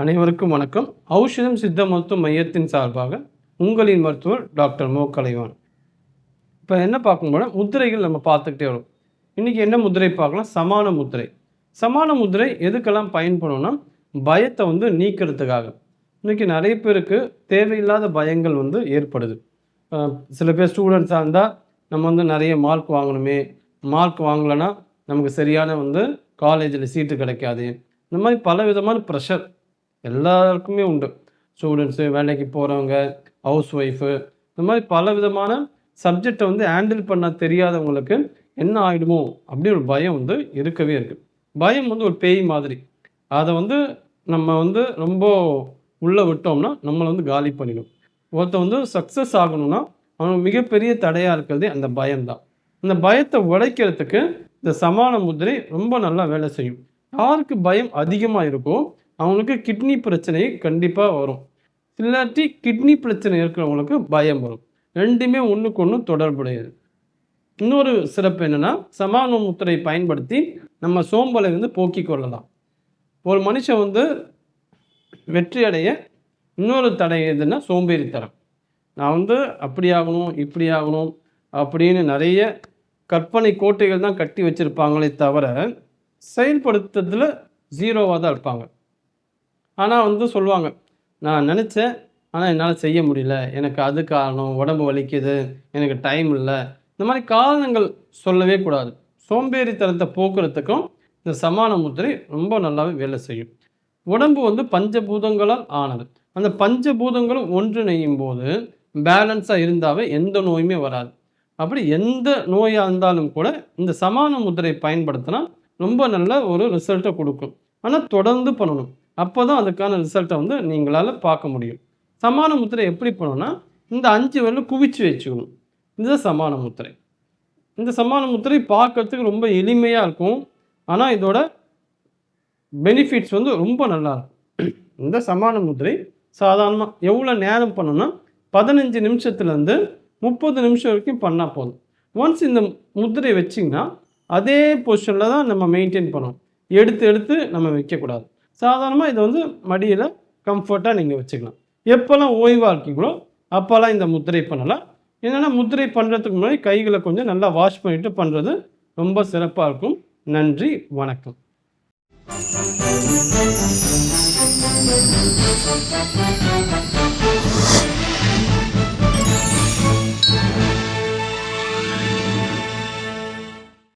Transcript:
அனைவருக்கும் வணக்கம். ஔஷதம் சித்த மருத்துவ மையத்தின் சார்பாக உங்களின் மருத்துவர் டாக்டர் மோ. கலைவான் இப்போ என்ன பார்க்கும்போது முதிரைகள் நம்ம பார்த்துக்கிட்டே வரும். இன்றைக்கி என்ன முதிரை பார்க்கலாம்? சமான முத்திரை. சமான முதிரை எதுக்கெல்லாம் பயன்படும்னா பயத்தை வந்து நீக்கிறதுக்காக. இன்றைக்கி நிறைய பேருக்கு தேவையில்லாத பயங்கள் வந்து ஏற்படுது. சில பேர் ஸ்டூடெண்ட்ஸாக இருந்தால் நம்ம வந்து நிறைய மார்க் வாங்கணுமே. மார்க் வாங்கலைன்னா நமக்கு சரியான வந்து காலேஜில் சீட்டு கிடைக்காது. இந்த மாதிரி பல விதமான ப்ரெஷர் எல்லாருக்குமே உண்டு. ஸ்டூடெண்ட்ஸு வேலைக்கு போகிறவங்க ஹவுஸ் ஒய்ஃபு இந்த மாதிரி பல விதமான சப்ஜெக்டை வந்து ஹேண்டில் பண்ண தெரியாதவங்களுக்கு என்ன ஆகிடுமோ அப்படி ஒரு பயம் வந்து இருக்கவே இருக்குது பயம் வந்து ஒரு பேய் மாதிரி. அதை வந்து நம்ம வந்து ரொம்ப உள்ளே விட்டோம்னா நம்மளை வந்து காலி பண்ணிடும். ஒருத்தன் வந்து சக்ஸஸ் ஆகணும்னா அவனுக்கு மிகப்பெரிய தடையாக இருக்கிறது அந்த பயம்தான். அந்த பயத்தை உடைக்கிறதுக்கு இந்த சமான முதிரை ரொம்ப நல்லா வேலை செய்யும். யாருக்கு பயம் அதிகமாக இருக்கோ அவங்களுக்கு கிட்னி பிரச்சனை கண்டிப்பாக வரும். இல்லாட்டி கிட்னி பிரச்சனை இருக்கிறவங்களுக்கு பயம் வரும். ரெண்டுமே ஒன்றுக்கு ஒன்று தொடர்புடையது. இன்னொரு சிறப்பு என்னென்னா சமான முத்திரை பயன்படுத்தி நம்ம சோம்பலை வந்து போக்கிக் கொள்ளலாம். ஒரு மனுஷன் வந்து வெற்றி அடைய இன்னொரு தடை எதுன்னா சோம்பேறித்தனம். நான் வந்து அப்படி ஆகணும் இப்படி ஆகணும் அப்படின்னு நிறைய கற்பனை கோட்டைகள் தான் கட்டி வச்சுருப்பாங்களே தவிர செயல்படுத்துறதுல ஜீரோவாக தான் இருப்பாங்க. ஆனால் வந்து சொல்லுவாங்க நான் நினச்சேன் ஆனால் என்னால் செய்ய முடியல. எனக்கு அது காரணம் உடம்பு வலிக்குது எனக்கு டைம் இல்லை. இந்த மாதிரி காரணங்கள் சொல்லவே கூடாது. சோம்பேறித்தனத்தை போக்குறதுக்கும் இந்த சமான முத்திரை ரொம்ப நல்லாவே வேலை செய்யும். உடம்பு வந்து பஞ்சபூதங்களால் ஆனது. அந்த பஞ்சபூதங்களும் ஒன்றிணையும் போது பேலன்ஸாக இருந்தாவே எந்த நோயுமே வராது. அப்படி எந்த நோயாக இருந்தாலும் கூட இந்த சமான முத்திரை பயன்படுத்தினா ரொம்ப நல்ல ஒரு ரிசல்ட்டை கொடுக்கும். ஆனால் தொடர்ந்து பண்ணணும். அப்போ தான் அதுக்கான ரிசல்ட்டை வந்து நீங்களால் பார்க்க முடியும். சமான முத்திரை எப்படி பண்ணணும்னா இந்த அஞ்சு விரலும் குவிச்சு வச்சுக்கணும். இதுதான் சமான முத்திரை. இந்த சமான முத்திரை பார்க்கறதுக்கு ரொம்ப எளிமையாக இருக்கும். ஆனால் இதோட பெனிஃபிட்ஸ் வந்து ரொம்ப நல்லா இருக்கும். இந்த சமான முத்திரை சாதாரணமாக எவ்வளோ நேரம் பண்ணணும்னா பதினஞ்சு நிமிஷத்துலேருந்து முப்பது நிமிஷம் வரைக்கும் பண்ணால் போதும். ஒன்ஸ் இந்த முத்திரை வச்சிங்கன்னா அதே பொசிஷனில் தான் நம்ம மெயின்டைன் பண்ணணும். எடுத்து எடுத்து நம்ம வைக்கக்கூடாது. சாதாரணமாக இதை வந்து மடியில் கம்ஃபர்ட்டாக நீங்கள் வச்சுக்கலாம். எப்போல்லாம் ஓய்வாக இருக்கீங்களோ அப்போல்லாம் இந்த முத்திரை பண்ணலாம். என்னென்னா முத்திரை பண்ணுறதுக்கு முன்னாடி கைகளை கொஞ்சம் நல்லா வாஷ் பண்ணிவிட்டு பண்ணுறது ரொம்ப சிறப்பாக இருக்கும். நன்றி வணக்கம். Thank you.